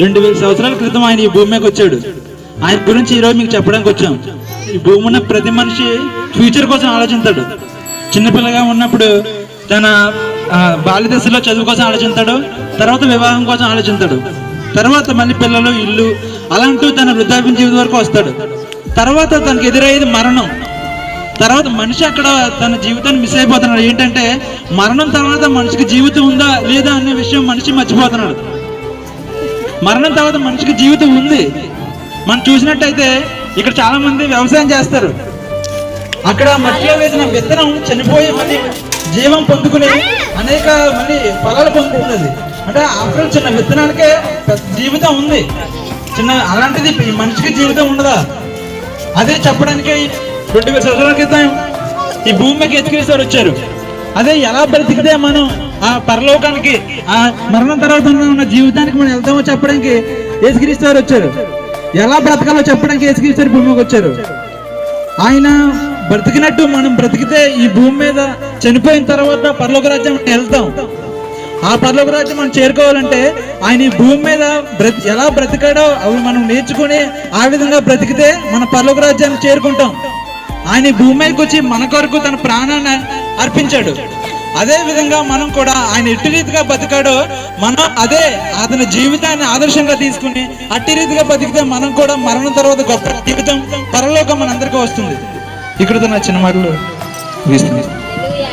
రెండు వేల సంవత్సరాల క్రితం ఆయన ఈ భూమి మీదకి వచ్చాడు. ఆయన గురించి ఈరోజు మీకు చెప్పడానికి వచ్చాం. ఈ భూమి ఉన్న ప్రతి మనిషి ఫ్యూచర్ కోసం ఆలోచిస్తాడు చిన్నపిల్లగా ఉన్నప్పుడు తన బాల్య దశలో చదువు కోసం ఆలోచిస్తాడు తర్వాత వివాహం కోసం ఆలోచిస్తాడు తర్వాత మళ్ళీ పిల్లలు ఇల్లు అలాంటూ తన వృద్ధాప్యం జీవితం వరకు వస్తాడు. తర్వాత తనకు ఎదురయ్యేది మరణం. తర్వాత మనిషి అక్కడ తన జీవితాన్ని మిస్ అయిపోతున్నాడు. ఏంటంటే మరణం తర్వాత మనిషికి జీవితం ఉందా లేదా అనే విషయం మనిషి మర్చిపోతున్నాడు. మరణం తర్వాత మనిషికి జీవితం ఉంది. మనం చూసినట్టయితే ఇక్కడ చాలా మంది వ్యవసాయం చేస్తారు. అక్కడ మట్టిలో వేసిన విత్తనం చనిపోయి మళ్ళీ జీవం పొందుకుని అనేక మళ్ళీ ఫలాలు పొందుకున్నది అంటే ఆఫ్టర్ చిన్న విత్తనానికే జీవితం ఉంది. చిన్న అలాంటిది మనిషికి జీవితం ఉండదా? అదే చెప్పడానికి రెండు వేల సంవత్సరాల క్రితం ఈ భూమికి ఎత్తుకేసారు వచ్చారు. అదే ఎలా బ్రతికితే మనం ఆ పరలోకానికి ఆ మరణం తర్వాత ఉన్న జీవితానికి మనం వెళ్తామో చెప్పడానికి యేసుక్రీస్తు వారు వచ్చారు. ఎలా బ్రతకాలో చెప్పడానికి యేసుక్రీస్తు వారి భూమికి వచ్చారు. ఆయన బ్రతికినట్టు మనం బ్రతికితే ఈ భూమి మీద చనిపోయిన తర్వాత పరలోక రాజ్యం వెళ్తాం. ఆ పరలోక రాజ్యం మనం చేరుకోవాలంటే ఆయన ఈ భూమి మీద బ్రతి ఎలా బ్రతికాడో అవి మనం నేర్చుకుని ఆ విధంగా బ్రతికితే మన పరలోక రాజ్యాన్ని చేరుకుంటాం. ఆయన భూమి మీదకి వచ్చి మన కొరకు తన ప్రాణాన్ని అర్పించాడు. అదే విధంగా మనం కూడా ఆయన ఎట్టి రీతిగా బతికాడో మనం అదే అతని జీవితాన్ని ఆదర్శంగా తీసుకుని అట్టి రీతిగా బతికితే మనం కూడా మరణం తర్వాత గొప్ప జీవితం పరలోకం మనందరికీ వస్తుంది. ఇక్కడతో నా చిన్న మాటలు